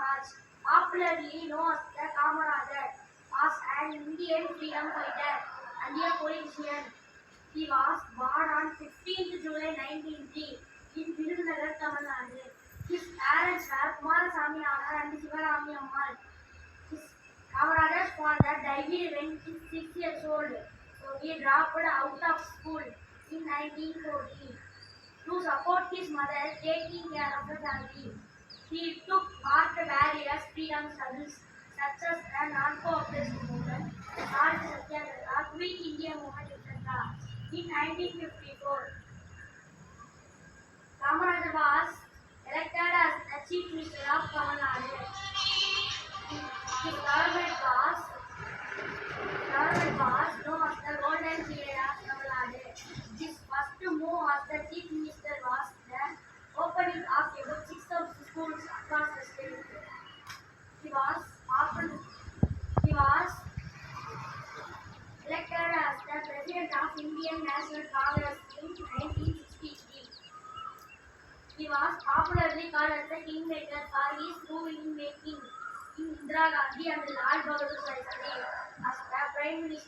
Kamaraj, popularly known as the Kamarajar, was an Indian freedom fighter and a politician. He was born on 15th July 1903 in Virudhunagar, Tamil Nadu. His parents were Kumarasamy Anar and Sivarami Ammal. His Kamarajar's father died when he was six years old, so he dropped out of school in 1914. To support his mother taking care of the family, he took part in various freedom struggles such as the non-cooperation movement, Salt Satyagraha, Quit India movement, etc. In 1954,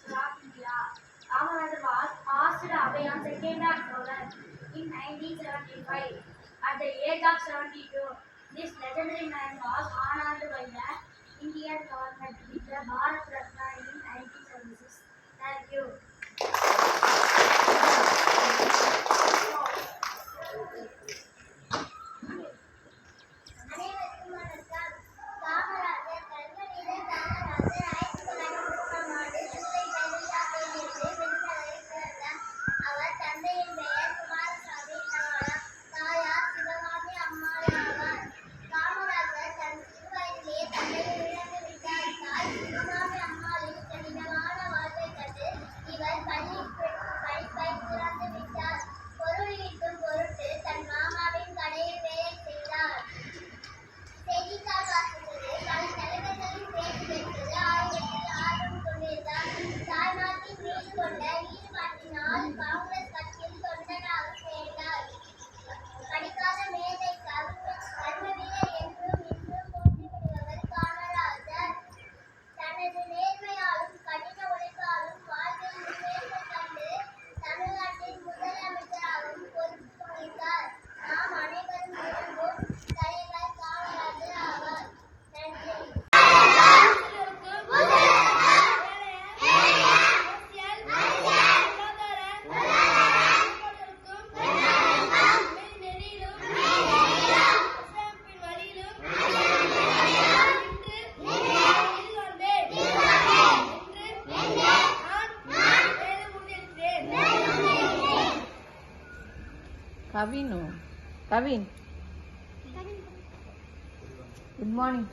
Prime Minister India. Kamarajar was passed away on 2nd October in 1975 at the age of 72. This legendary man was honored by the Indian government with the Bharat Ratna in 1976. Thank you.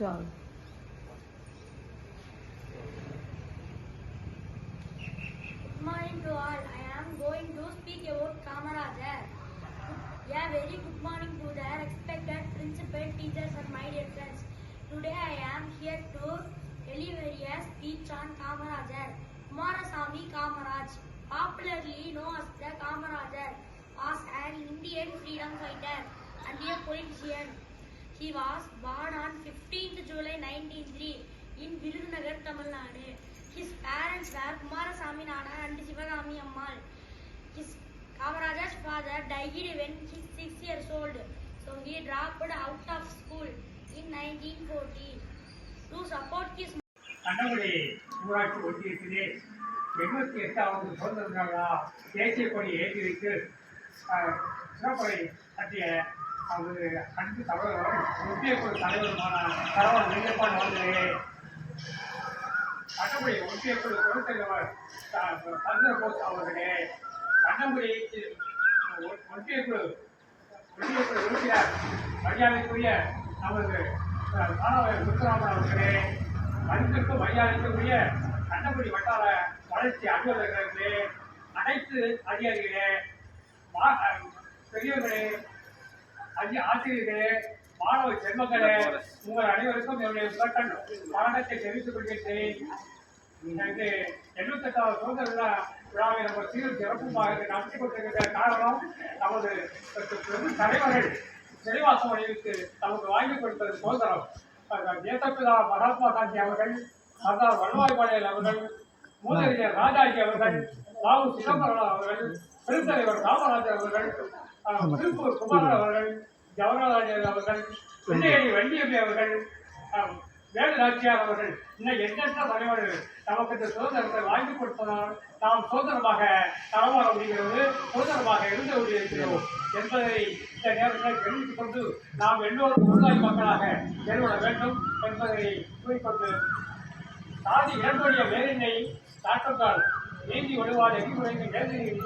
down. morning to all. I am going to speak about Kamarajar. Yeah, very good morning to the respected principal, teachers and my dear friends. Today I am here to deliver a speech on Kamarajar. Kumarasamy Kamaraj, popularly known as the Kamarajar, was an Indian freedom fighter and a politician He was born on 15th July 1903 in virunagar Tamil Nadu. His parents were Kumarasamy Nana and Sivagami Ammal. His Kamarajar's father died when he was six years old, so he dropped out of school in 1940. To support his Kannangudi ஊராட்சி ஒன்றியத்திலே எண்பத்தி எட்டாவது சுதந்திர விழா தேசிய கொடி ஏற்றி வைத்து சிறப்புரை பற்றிய அது அன்பு தலைவரும் முக்கிய குழு தலைவருமான தலைவர் வெங்கப்பான் அவர்களே. கண்ணங்குடி முக்கிய குழு துணைத் தலைவர் சந்திரபோஸ் அவர்களே. கண்ணங்குடி முக்கிய குழு ஒன்றிய குழு உறுப்பினர் மரியாதைக்குரிய நமது மாணவர் முத்துராமன் அவர்களே. மதிப்பிற்கு மரியாதைக்குரிய கண்ணங்குடி வட்டார வளர்ச்சி அலுவலர்களுக்கு அனைத்து அதிகாரிகளே மா- பெரியவர்களே ஆசிரியர்களே மாணவ செல்வங்களே உங்கள் அனைவருக்கும் என்னுடைய முதற்கண் வணக்கத்தை தெரிவித்துக் கொள்கிறேன். எனக்கு எழுபத்தெட்டாவது சுதந்திர விழா விழாவை நம்ம சீரும் சிறப்புமாக நடத்தி கொண்டிருக்கிற காரணம் நமது பெரும் தலைவர்கள் சிறைவாசம் அணிவித்து நமக்கு வாங்கி கொடுத்தது சுதந்திரம். தேசப்பிதா மகாத்மா காந்தி அவர்கள் சர்தார் வல்லபாய் பட்டேல் அவர்கள் மூதறிஞர் ராஜாஜி அவர்கள் பாபு சிதம்பரம் அவர்கள் பெருந்தலைவர் காமராஜர் அவர்கள் திருப்பூர் குமாரன் அவர்கள் ஜவஹர்லால் அவர்கள் பிள்ளையடி வண்டியப்பி அவர்கள் வேலு நாச்சியார் அவர்கள் இன்னும் எண்ணற்ற தலைவர்கள் நமக்கு இந்த சுதந்திரத்தை வாங்கி கொடுத்ததால் நாம் சுதந்திரமாக தரமாற முடிகிறது சுதந்திரமாக இருந்து கொண்டிருக்கிறோம் என்பதை இந்த நேரத்தில் தெரிவித்துக் கொண்டு நாம் எல்லோரும் உள்நாய் மக்களாக செயல்பட வேண்டும் என்பதை கூறிக்கொண்டு சாதி இரண்டுடைய வேரினை தாக்கத்தால் நீந்தி ஒழுவால் எதிர்குறைந்து வேதனையில்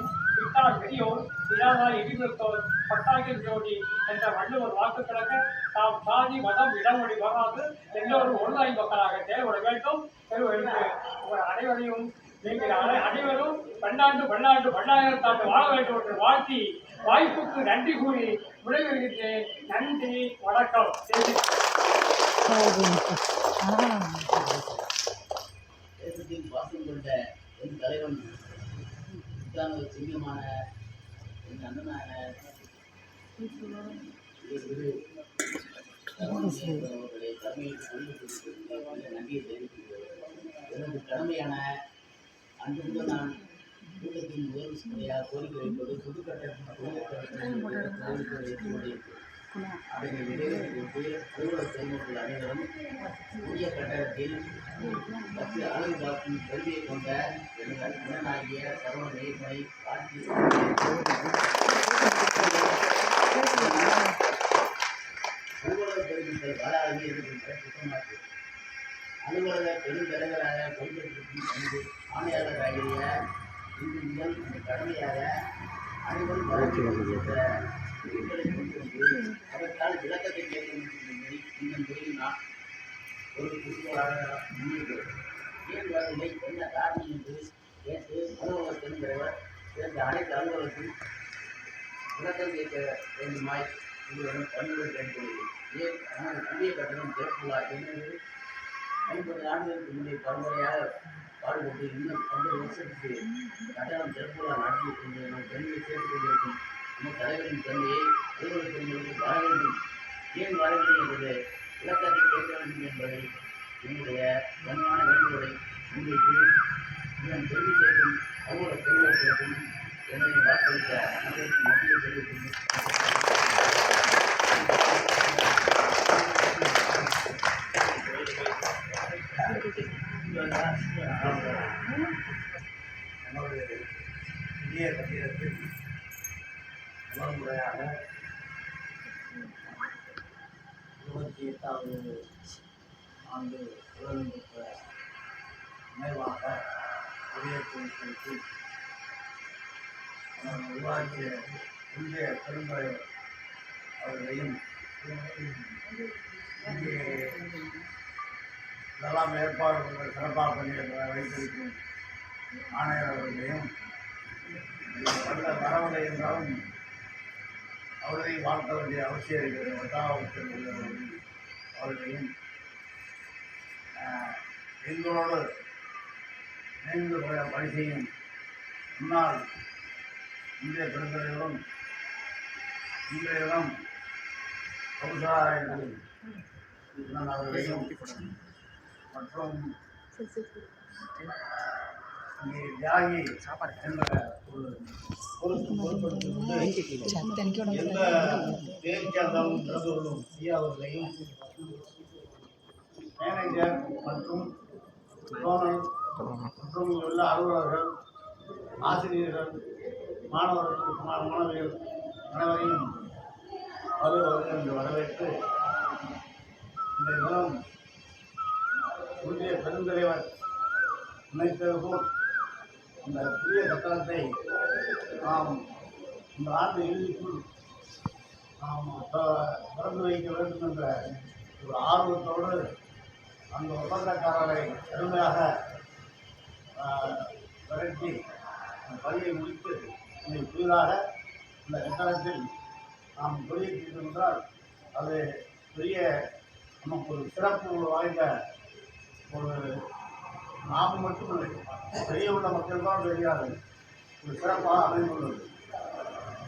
விட்டால் பெரியோர் இல்லாதால் எதிர்த்தோர் பட்டாக்கில் ஜோடி என்ற வள்ளுவர் வாக்கு கிடக்க நாம் சாதி மதம் இடமொழி வராது எல்லோரும் ஒருநாய் மக்களாக செயல்பட வேண்டும். பெருவெழுந்து உங்கள் அனைவரையும் நீங்கள் அனை- அனைவரும் பன்னாண்டு பன்னாண்டு பல்லாயிரத்தாண்டு வாழ வேண்டும் என்று வாழ்த்தி வாய்ப்புக்கு நன்றி கூறி விடைபெறுகின்றேன் நன்றி வணக்கம். பாசம் கொண்ட என் தலைவன் அதுதான் ஒரு சிங்கமான எங்கள் அண்ணனான திரு அவர்களை தலைமையில் நன்றியை தெரிவித்துள்ளேன் எனது கடமையான அன்றிருந்து நான் கூட்டத்தின் முதல் முறையாக கோரிக்கை வைப்பது புது கட்டணம் கோரிக்கை வைப்பது அதனை நிறைவேற்றி அலுவலக செயல்முறைகள் அனைவரும் புதிய கட்டடத்தில் பத்து அழகு பார்க்கும் கல்வியை கொண்ட எனது அண்ணனாகிய சரவண நேர்மறை காட்சி. அலுவலக பெருமக்கள் பாலாஜி என்கின்ற குற்றமாற்று அலுவலக பெருந்தலைவராக பொறுப்பேற்றிருக்கும் எனது ஆணையாளராகிய இன்று முதல் இந்த கடமையாக அனைவரும் வழங்கியிருக்கின்ற உங்களை கொண்டு விளக்கத்தை கேட்க முடியும் இந்த முறையில் நான் ஒரு குறிப்பாக ஏன் வரவில்லை என்ன காரணம் என்று கேட்டு அலுவலக பெருந்தலைவர் சேர்ந்த அனைத்து அலுவலகத்தில் விளக்கம் கேட்க வேண்டுமாய் உங்களிடம் பணிவுரை கேட்டுக்கொள்கிறேன் ஏன் ஆனால் புதிய கட்டணம் திறப்புள்ளா என்று ஐம்பது ஆண்டுகளுக்கு முன்னே பரம்பரையாக பாடுபட்டு இன்னும் ஐம்பது வருஷத்துக்கு கட்டணம் திறப்புள்ளா நடத்தி கொண்டு பெண்களை சேர்த்துக் கொண்டிருக்கும் நம்ம தலைவரின் தந்தையை அலுவலக பெண்களுக்கு வாழ வேண்டும் ஏன் வாழ வேண்டும் என்பது விளக்கத்தை கேட்க வேண்டும் என்பதை என்னுடைய கனமான வேண்டுகோளை முன்வைத்து இதன் பெருமை சேர்க்கும் அவ்வளோ பெண்களுக்கும் என்னை வாக்களித்த அனைவருக்கும் மத்திய தெரிவிக்கும் நம்மளுடைய இந்திய கட்டிடத்தில் முதல் முறையாக இருபத்தி எட்டாவது ஆண்டு தொழில்நுட்ப நினைவாக குடியரசு உருவாக்கிய இந்திய பெருந்தலைவர் அவர்களையும் இங்கே இதெல்லாம் ஏற்பாடு சிறப்பாக பண்ணி வைத்திருக்கும் ஆணையர் அவர்களையும் வரவில்லை என்றாலும் அவரை வாழ்த்த வேண்டிய அவசியம் இருக்கிறது. வட்டாரத்தில் உள்ளவர்கள் அவர்களையும் எங்களோடு இணைந்து ப- பணி செய்யும் முன்னாள் இந்திய பெருந்தலைவரும் இன்றைய தினம் அவர்களையும் மற்றும் இங்கே தியாகி என்ற ஒரு பொறுப்பு பொறுப்படுத்திக் எந்த தேர்ச்சார்ந்தாலும் நடந்துள்ளும் ஐயா அவர்களையும் மேனேஜர் மற்றும் டோனர் மற்றும் உள்ள அலுவலர்கள் ஆசிரியர்கள் மாணவர்கள் மா- மாணவிகள் அனைவரையும் வருவது என்று வரவேற்று இந்த தினம் புதிய பெருந்தலைவர் நினைத்தது போல் இந்த புதிய கட்டணத்தை நாம் இந்த ஆண்டு இறுதிக்குள் நாம் திறந்து வைக்க வேண்டும் என்ற ஒரு ஆர்வத்தோடு அந்த ஒப்பந்தக்காரரை கடுமையாக விரட்டி அந்த பணியை முடித்து இதை புதிதாக இந்த கட்டணத்தில் நாம் வெளியிட்டிருக்கின்றால் அது பெரிய நமக்கு ஒரு சிறப்பு வாய்ந்த ஒரு நாம் மட்டுமில்லை பெரிய உள்ள மக்கள் தான் தெரியாது. ஒரு சிறப்பாக அமைந்துள்ளது.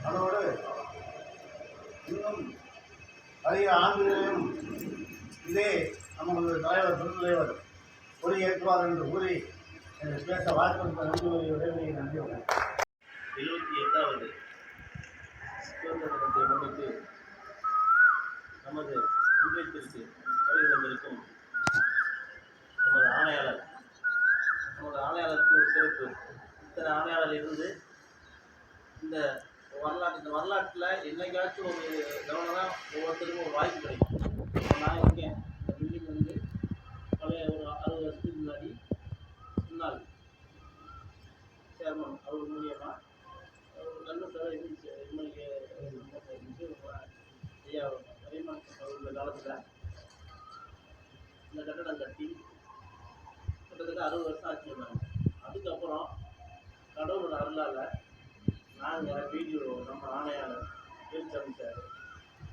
அதோடு இன்னும் அதிக ஆண்டுகளிலும் இதே நமது தலைவர் பெருந்தலைவர் பொறியேற்றுவார் என்று கூறி என்னை பேச வாய்ப்பு நன்றி விடைபெறுகிறேன் நன்றி எழுபத்தி எட்டாவது சுதந்திரத்தை முன்னிட்டு நமது ஒன்றியத்திற்கு வருகை வந்திருக்கும் நமது ஆணையாளர் நமது ஆணையாளருக்கு ஒரு சிறப்பு. இத்தனை ஆணையாளர் இருந்து இந்த வரலாற்று இந்த வரலாற்றில் என்னைக்காச்சும் ஒரு கவனம் ஒவ்வொருத்தருக்கும் ஒரு வாய்ப்பு கிடைக்கும். இப்போ நான் இருக்கேன். இந்த பில்டிங் வந்து பழைய ஒரு அறுபது வருஷத்துக்கு முன்னாடி முன்னாள் சேர்மன் அவர் மூலியமாக ஒரு நல்ல சேவை இருந்துச்சு. எம்எல்ஏ இருந்துச்சு ஐயா கரிமன் அவருடைய காலத்தில். இந்த கட்டடம் கட்டி கிட்டத்தட்ட அறுபது வருஷம் ஆச்சு அதுக்கப்புறம் கடவுளோட அருளால் நாங்கள் வீடியோ நம்ம ஆணையாளர் பேச்சமைச்சார்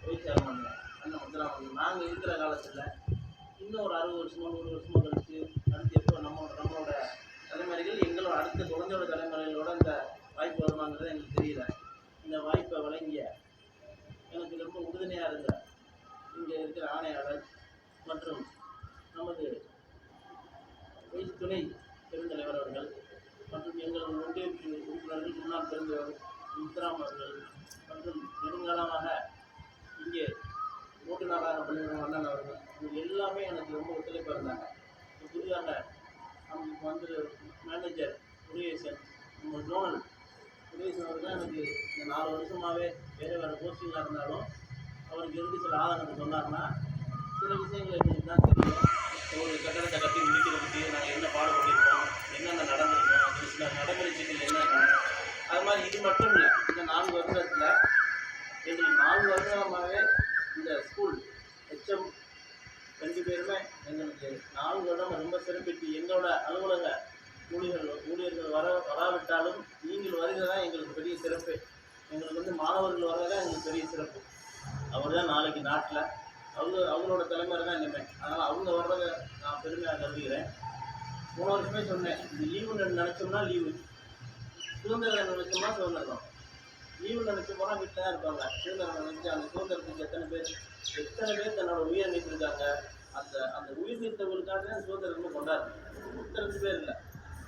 பேச்சாளர் அண்ணன் முத்துராமன். நாங்கள் இருக்கிற காலத்தில் இன்னும் ஒரு அறுபது வருஷமோ நூறு வருஷமோ கழிச்சு அடுத்து எப்போ நம்ம நம்மளோட தலைமுறைகள் எங்களோட அடுத்த குழந்தையோட தலைமுறைகளோட இந்த வாய்ப்பு வருமானது எங்களுக்கு தெரியல. இந்த வாய்ப்பை வழங்கிய எனக்கு ரொம்ப உறுதுணையாக இருந்த இங்கே இருக்கிற ஆணையாளர் மற்றும் நமது துணை பெருந்தலைவர் அவர்கள் மற்றும் எங்கள் ஒன்றிய உறுப்பினர்கள் முன்னாள் பெருந்தவர் முத்துராம் அவர்கள் மற்றும் நெடுங்காலமாக இங்கே ஓட்டுநராக பணிபுரியும் அண்ணன் அவர்கள் இவங்க எல்லாமே எனக்கு ரொம்ப ஒத்துழைப்பாக இருந்தாங்க. புதிதாக நமக்கு வந்து மேனேஜர் முருகேசன் நம்ம ஜோனல் முருகேசன் அவர்கள் எனக்கு இந்த நாலு வருஷமாகவே வேறு வேறு போஸ்டிங்காக இருந்தாலும் அவருக்கு இருந்து சில ஆதாரங்கள் சொன்னார்னா சில விஷயங்கள் எங்களுக்கு தான் தெரியும். ஒரு கட்டடத்தை கட்டி முடிக்கிறதுக்கு நாங்கள் என்ன பாடுபட்டிருக்கோம் என்னென்ன நடந்திருக்கோம் சில நடைமுறை சிக்கல் என்ன அது மாதிரி இது மட்டும் இல்லை இந்த நான்கு வருடத்தில் எங்களுக்கு நான்கு வருடமாகவே இந்த ஸ்கூல் ஹெச்எம் HM ரெண்டு பேருமே எங்களுக்கு நாலு வருடம் ரொம்ப சிறப்பித்து எங்களோட அலுவலக ஊழியர்கள் ஊழியர்கள் வர வராவிட்டாலும் நீங்கள் வருகிறது தான் எங்களுக்கு பெரிய சிறப்பு. எங்களுக்கு வந்து மாணவர்கள் வர்றது தான் எங்களுக்கு பெரிய சிறப்பு. அவர் தான் நாளைக்கு நாட்டில். அவங்க அவங்களோட தலைமுறை தான் இனிமேல் அதனால் அவங்க வர்றதை நான் பெருமையாக கருதுகிறேன் போன வருஷமே சொன்னேன். இந்த லீவு நினச்சோம்னா லீவு சுதந்திரம் நினைச்சோம்னா சுதந்திரம். லீவு நினச்சி போனால் வீட்டில் தான் இருப்பாங்க. சுதந்திரம் நினைச்சு அந்த சுதந்திரத்துக்கு எத்தனை பேர் எத்தனை பேர் தன்னோட உயிரை நீட்டிருக்காங்க அந்த அந்த உயிர் நீத்தவங்களுக்காக தான் சுதந்திரமும் கொண்டாடுறோம் ஒருத்தருக்கு பேர் இல்லை.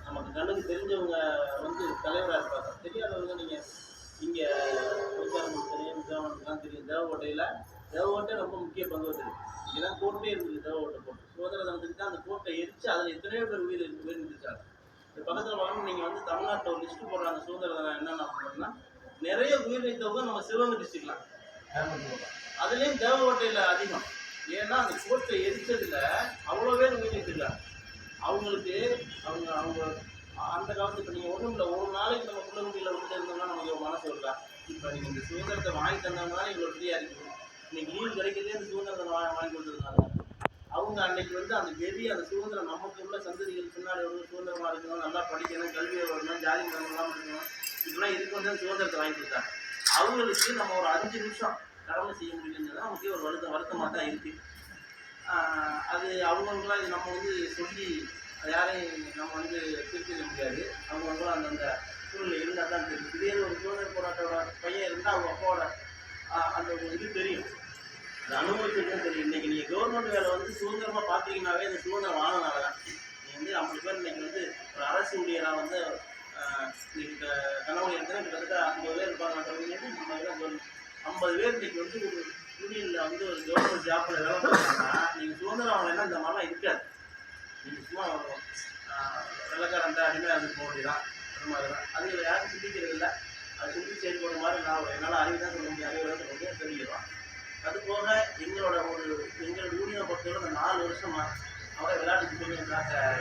நமக்கு கண்ணுக்கு தெரிஞ்சவங்க வந்து தலைவராக இருப்பாங்க. தெரியாதவங்க நீங்கள் இங்கே விசாரணை தெரியும். விசாரணைலாம் தெரியும். தேவக்கோட்டையில் தேவக்கோட்டை ரொம்ப முக்கிய பங்கு வந்தது இங்கே தான் இருக்குது இருந்தது போட்டு. கோட்டை தான் அந்த கோட்டை எரிச்சு அதில் எத்தனையோ பேர் உயிர் உயிர் இருந்துச்சாங்க இந்த பக்கத்தில் வாங்க நீங்கள் வந்து தமிழ்நாட்டில் ஒரு லிஸ்ட்டு போடுறாங்க அந்த தினம் என்னென்ன பண்ணுறதுன்னா நிறைய உயிர் நீத்தவங்க நம்ம சிவகங்கை டிஸ்ட்ரிக்ட்லாம் அதுலேயும் தேவகோட்டையில் அதிகம். ஏன்னா அந்த கோட்டை எரிச்சதில் அவ்வளோ பேர் உயிர் நீத்திருக்காங்க அவங்களுக்கு அவங்க அவங்க அந்த காலத்து இப்போ நீங்கள் ஒன்றும் இல்லை ஒரு நாளைக்கு நம்ம பிள்ளைங்களில் விட்டு இருந்தோம்னா நமக்கு ஒரு மனசு இருக்கா இப்போ நீங்கள் இந்த சுதந்திரத்தை வாங்கி தந்தவங்க இவ்வளோ ஃப்ரீயாக இருக்குது இன்னைக்கு லீவ் கிடைக்கிறதே இந்த சுதந்திரத்தை வாங்கி கொடுத்துருக்காங்க. அவங்க அன்னைக்கு வந்து அந்த வெறி அந்த சுதந்திரம் நமக்கு உள்ள சந்ததிகள் பின்னாடி வந்து சுதந்திரமாக இருக்கணும் நல்லா படிக்கணும் கல்வியை வரணும் ஜாதி மதம்லாம் இருக்கணும் இப்படிலாம் இதுக்கு வந்து சுதந்திரத்தை வாங்கி கொடுத்தாங்க. அவங்களுக்கு நம்ம ஒரு அஞ்சு நிமிஷம் கடமை செய்ய முடியலங்கிறது நமக்கு ஒரு வருத்தம் வருத்தமாக தான் இருக்குது அது அவங்களுக்குலாம் இது நம்ம வந்து சொல்லி யாரையும் நம்ம வந்து திருத்திக்க முடியாது. அவங்களுக்குலாம் அந்தந்த சூழ்நிலை இருந்தால் தான் தெரியும். இதே ஒரு சுதந்திர போராட்டோட பையன் இருந்தால் அவங்க அப்பாவோட அந்த ஒரு இது தெரியும். அந்த அனுபவத்துக்கு தெரியும். இன்னைக்கு நீங்கள் கவர்மெண்ட் வேலை வந்து சுதந்திரமாக பார்த்தீங்கன்னாவே இந்த சுதந்திரம் வாங்கினால தான். நீங்கள் வந்து ஐம்பது பேர் இன்னைக்கு வந்து ஒரு அரசு ஊழியராக வந்து ஆஹ் இன்னைக்கு கனவு எடுத்தா கிட்டத்தட்ட ஐம்பது பேர் இருப்பாங்க. நம்ம ஒரு ஐம்பது பேர் இன்னைக்கு வந்து ஒரு யூனியனில் வந்து ஒரு கவர்மெண்ட் ஜாப்பில் வேலை பார்க்குறாங்கன்னா நீங்கள் சுதந்திரம் வாங்கலைன்னா இந்த மாதிரிலாம் இருக்காது. நீங்கள் சும்மா ஆஹ் வெள்ளக்காரன் அடிமையாக இருந்து போக வேண்டியதான் அந்த மாதிரி தான் அது யாரும் சிந்திக்கிறது இல்லை அது சிந்தி செயல்படுற மாதிரி நான் என்னால் அறிவு தான் சொல்ல முடியும். அறிவு அது போக எங்களோட ஒரு எங்களோட யூனியனை பொறுத்தவரை இந்த நாலு வருஷமாக அவரை விளையாட்டு கொஞ்சம்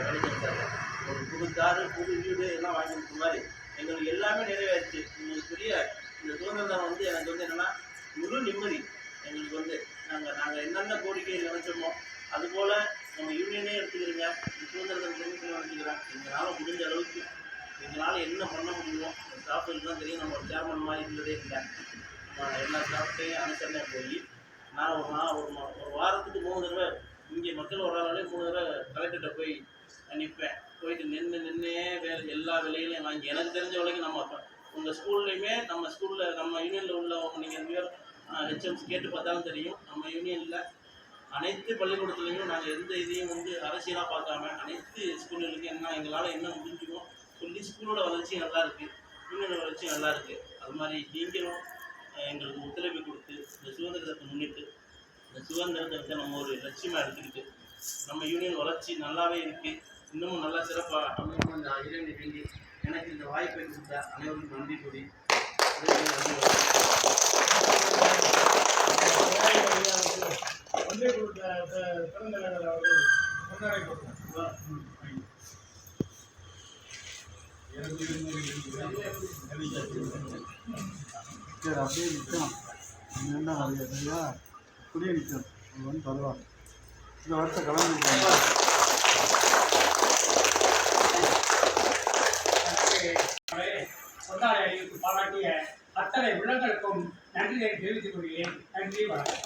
வேலைக்கு வந்தாங்க ஒரு புது காரு புது வீடு எல்லாம் வாங்கி கொடுத்த மாதிரி எங்களுக்கு எல்லாமே நிறைவேறிச்சு. எங்களுக்கு பெரிய இந்த சுதந்திரம் வந்து எனக்கு வந்து என்னென்னா முழு நிம்மதி எங்களுக்கு வந்து. நாங்கள் நாங்கள் என்னென்ன கோரிக்கை நினைச்சோமோ அதுபோல் நம்ம யூனியனே எடுத்துக்கிறீங்க. இந்த சுதந்திரத்தை தெரிவித்து எங்களால் முடிஞ்ச அளவுக்கு எங்களால் என்ன பண்ண முடியுமோ ஸ்டாஃபுக்கு தான் தெரியும். நம்ம சேர்மன் மாதிரி இருந்ததே இல்லை. நான் எல்லா ஸ்டாஃப்டையும் அனுசரணை போய் நான் ஒரு நாள் ஒரு ஒரு வாரத்துக்கு மூணு தடவை இங்கே மக்கள் வர்றாங்களே மூணு தடவை கலெக்டர்கிட்ட போய் நிற்பேன். போயிட்டு நின்று நின்றே வேலை எல்லா வேலைகளையும் வாங்கி எனக்கு தெரிஞ்ச வரைக்கும் நம்ம உங்கள் ஸ்கூல்லையுமே நம்ம ஸ்கூலில் நம்ம யூனியனில் உள்ளவங்க நீங்கள் ஹெச்எம்ஸ் கேட்டு பார்த்தாலும் தெரியும். நம்ம யூனியனில் அனைத்து பள்ளிக்கூடத்துலையும் நாங்கள் எந்த இதையும் வந்து அரசியலாக பார்க்காம அனைத்து ஸ்கூல்களுக்கு என்ன எங்களால் என்ன முடிஞ்சுமோ சொல்லி ஸ்கூலோட வளர்ச்சி நல்லா இருக்குது யூனியனோட வளர்ச்சி நல்லா இருக்குது அது மாதிரி நீங்களும் எங்களுக்கு ஒத்துழைப்பு கொடுத்து இந்த சுதந்திரத்தை முன்னிட்டு இந்த சுதந்திரத்தை நம்ம ஒரு லட்சியமாக எடுத்துக்கிட்டு நம்ம யூனியன் வளர்ச்சி நல்லாவே இருக்குது இன்னமும் நல்லா சிறப்பாக அமையணும் இந்த இறைவனை வேண்டி எனக்கு இந்த வாய்ப்பை கொடுத்த அனைவருக்கும் நன்றி கூறி கொடுத்த பிறந்த அவர்கள் கொடுத்தார் சரி அப்படியே நிற்கணும். என்ன நிறைய சரியா அப்படியே நிற்கணும். அது வந்து தருவாங்க இந்த வருஷம் கிளம்பிட்டாங்க பாராட்டிய அத்தனை உள்ளங்களுக்கும் நன்றியை தெரிவித்துக் கொள்கிறேன். நன்றி வணக்கம்.